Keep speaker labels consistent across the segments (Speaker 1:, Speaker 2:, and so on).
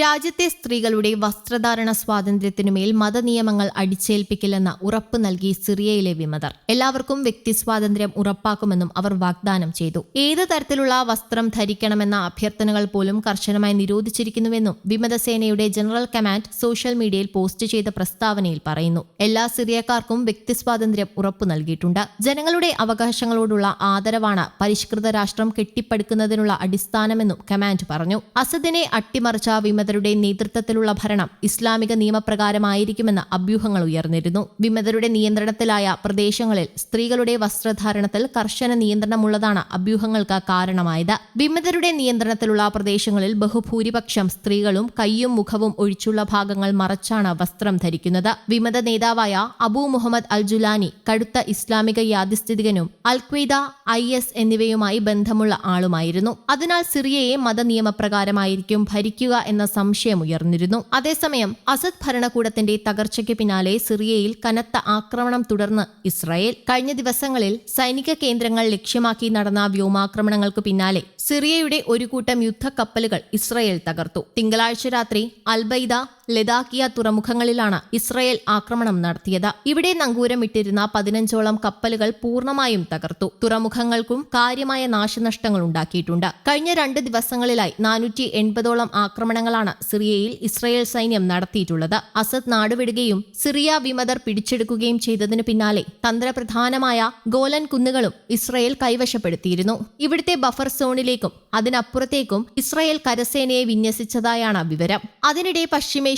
Speaker 1: രാജ്യത്തെ സ്ത്രീകളുടെ വസ്ത്രധാരണ സ്വാതന്ത്ര്യത്തിനുമേൽ മതനിയമങ്ങൾ അടിച്ചേൽപ്പിക്കില്ലെന്ന ഉറപ്പ് നൽകി സിറിയയിലെ വിമതർ. എല്ലാവർക്കും വ്യക്തി സ്വാതന്ത്ര്യം ഉറപ്പാക്കുമെന്നും അവർ വാഗ്ദാനം ചെയ്തു. ഏത് തരത്തിലുള്ള വസ്ത്രം ധരിക്കണമെന്ന അഭ്യർത്ഥനകൾ പോലും കർശനമായി നിരോധിച്ചിരിക്കുന്നുവെന്നും വിമതസേനയുടെ ജനറൽ കമാൻഡ് സോഷ്യൽ മീഡിയയിൽ പോസ്റ്റ് ചെയ്ത പ്രസ്താവനയിൽ പറയുന്നു. എല്ലാ സിറിയക്കാർക്കും വ്യക്തി സ്വാതന്ത്ര്യം ഉറപ്പു നൽകിയിട്ടുണ്ട്. ജനങ്ങളുടെ അവകാശങ്ങളോടുള്ള ആദരവാണ് പരിഷ്കൃത രാഷ്ട്രം കെട്ടിപ്പടുക്കുന്നതിനുള്ള അടിസ്ഥാനമെന്നും കമാൻഡ് പറഞ്ഞു. അസദിനെ അട്ടിമറിച്ച വിമതരുടെ നേതൃത്വത്തിലുള്ള ഭരണം ഇസ്ലാമിക നിയമപ്രകാരമായിരിക്കുമെന്ന അഭ്യൂഹങ്ങൾ ഉയർന്നിരുന്നു. വിമതരുടെ നിയന്ത്രണത്തിലായ പ്രദേശങ്ങളിൽ സ്ത്രീകളുടെ വസ്ത്രധാരണത്തിൽ കർശന നിയന്ത്രണമുള്ളതാണ് അഭ്യൂഹങ്ങൾക്ക് കാരണമായത്. വിമതരുടെ നിയന്ത്രണത്തിലുള്ള പ്രദേശങ്ങളിൽ ബഹുഭൂരിപക്ഷം സ്ത്രീകളും കയ്യും മുഖവും ഒഴിച്ചുള്ള ഭാഗങ്ങൾ മറച്ചാണ് വസ്ത്രം ധരിക്കുന്നത്. വിമത നേതാവായ അബൂ മുഹമ്മദ് അൽ ജുലാനി കടുത്ത ഇസ്ലാമിക യാഥിസ്ഥിതികനും അൽ ഖ്വയ്ദ ഐ എസ് എന്നിവയുമായി ബന്ധമുള്ള ആളുമായിരുന്നു. അതിനാൽ സിറിയയെ മതനിയമപ്രകാരമായിരിക്കും ഭരിക്കുക എന്ന സംശയം ഉയർന്നിരുന്നു. അതേസമയം അസദ് ഭരണകൂടത്തിന്റെ തകർച്ചയ്ക്ക് പിന്നാലെ സിറിയയിൽ കനത്ത ആക്രമണം തുടർന്ന് ഇസ്രായേൽ കഴിഞ്ഞ ദിവസങ്ങളിൽ സൈനിക കേന്ദ്രങ്ങൾ ലക്ഷ്യമാക്കി നടന്ന വ്യോമാക്രമണങ്ങൾക്ക് പിന്നാലെ സിറിയയുടെ ഒരു കൂട്ടം യുദ്ധക്കപ്പലുകൾ ഇസ്രായേൽ തകർത്തു. തിങ്കളാഴ്ച രാത്രി അൽബൈദ ലഡാക്കിയ തുറമുഖങ്ങളിലാണ് ഇസ്രയേൽ ആക്രമണം നടത്തിയത്. ഇവിടെ നങ്കൂരമിട്ടിരുന്ന പതിനഞ്ചോളം കപ്പലുകൾ പൂർണമായും തകർത്തു. തുറമുഖങ്ങൾക്കും കാര്യമായ നാശനഷ്ടങ്ങൾ ഉണ്ടാക്കിയിട്ടുണ്ട്. കഴിഞ്ഞ രണ്ട് ദിവസങ്ങളിലായി നാനൂറ്റി എൺപതോളം ആക്രമണങ്ങളാണ് സിറിയയിൽ ഇസ്രയേൽ സൈന്യം നടത്തിയിട്ടുള്ളത്. അസദ് നാടുവിടുകയും സിറിയ വിമതർ പിടിച്ചെടുക്കുകയും ചെയ്തതിനു പിന്നാലെ തന്ത്രപ്രധാനമായ ഗോലൻ കുന്നുകളും ഇസ്രയേൽ കൈവശപ്പെടുത്തിയിരുന്നു. ഇവിടുത്തെ ബഫർ സോണിലേക്കും അതിനപ്പുറത്തേക്കും ഇസ്രയേൽ കരസേനയെ വിന്യസിച്ചതായാണ് വിവരം. അതിനിടെ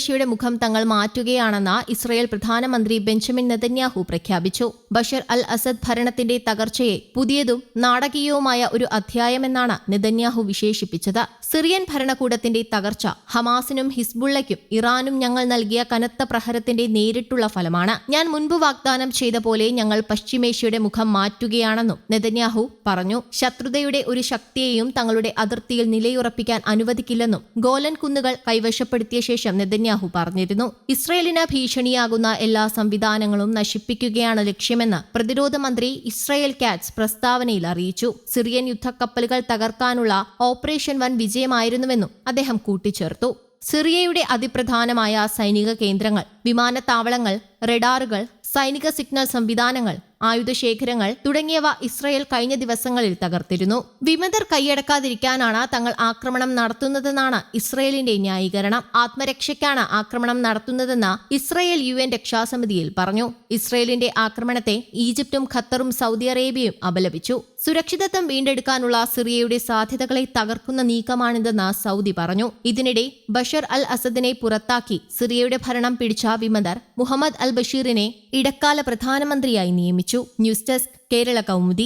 Speaker 1: പശ്ചിമേഷ്യയുടെ മുഖം തങ്ങൾ മാറ്റുകയാണെന്ന് ഇസ്രയേൽ പ്രധാനമന്ത്രി ബെഞ്ചമിൻ നെതന്യാഹു പ്രഖ്യാപിച്ചു. ബഷർ അൽ അസദ് ഭരണത്തിന്റെ തകർച്ചയെ പുതിയതും നാടകീയവുമായ ഒരു അധ്യായമെന്നാണ് നെതന്യാഹു വിശേഷിപ്പിച്ചത്. സിറിയൻ ഭരണകൂടത്തിന്റെ തകർച്ച ഹമാസിനും ഹിസ്ബുള്ളയ്ക്കും ഇറാനും ഞങ്ങൾ നൽകിയ കനത്ത പ്രഹരത്തിന്റെ നേരിട്ടുള്ള ഫലമാണ്. ഞാൻ മുൻപ് വാഗ്ദാനം ചെയ്ത പോലെ ഞങ്ങൾ പശ്ചിമേഷ്യയുടെ മുഖം മാറ്റുകയാണെന്നും നെതന്യാഹു പറഞ്ഞു. ശത്രുതയുടെ ഒരു ശക്തിയെയും തങ്ങളുടെ അതിർത്തിയിൽ നിലയുറപ്പിക്കാൻ അനുവദിക്കില്ലെന്നും ഗോലൻ കുന്നുകൾ കൈവശപ്പെടുത്തിയ ശേഷം നെതന്യാഹു പറഞ്ഞിരുന്നു. ഇസ്രയേലിന് ഭീഷണിയാകുന്ന എല്ലാ സംവിധാനങ്ങളും നശിപ്പിക്കുകയാണ് ലക്ഷ്യമെന്ന് പ്രതിരോധ മന്ത്രി ഇസ്രയേൽ കാറ്റ്സ് പ്രസ്താവനയിൽ അറിയിച്ചു. സിറിയൻ യുദ്ധക്കപ്പലുകൾ തകർക്കാനുള്ള ഓപ്പറേഷൻ വൻ വിജയമായിരുന്നുവെന്നും അദ്ദേഹം കൂട്ടിച്ചേർത്തു. സിറിയയുടെ അതിപ്രധാനമായ സൈനിക കേന്ദ്രങ്ങൾ വിമാനത്താവളങ്ങൾ റഡാറുകൾ സൈനിക സിഗ്നൽ സംവിധാനങ്ങൾ ആയുധശേഖരങ്ങൾ തുടങ്ങിയവ ഇസ്രയേൽ കഴിഞ്ഞ ദിവസങ്ങളിൽ തകർത്തിരുന്നു. വിമതർ കൈയടക്കാതിരിക്കാനാണ് തങ്ങൾ ആക്രമണം നടത്തുന്നതെന്നാണ് ഇസ്രയേലിന്റെ ന്യായീകരണം. ആത്മരക്ഷയ്ക്കാണ് ആക്രമണം നടത്തുന്നതെന്ന് ഇസ്രയേൽ യു എൻ രക്ഷാസമിതിയിൽ പറഞ്ഞു. ഇസ്രയേലിന്റെ ആക്രമണത്തെ ഈജിപ്തും ഖത്തറും സൗദി അറേബ്യയും അപലപിച്ചു. സുരക്ഷിതത്വം വീണ്ടെടുക്കാനുള്ള സിറിയയുടെ സാധ്യതകളെ തകർക്കുന്ന നീക്കമാണിതെന്ന് സൗദി പറഞ്ഞു. ഇതിനിടെ ബഷർ അൽ അസദിനെ പുറത്താക്കി സിറിയയുടെ ഭരണം പിടിച്ച വിമതർ മുഹമ്മദ് അൽ ബഷീറിനെ ഇടക്കാല പ്രധാനമന്ത്രിയായി നിയമിച്ചു. News desk Kerala Kaumudi.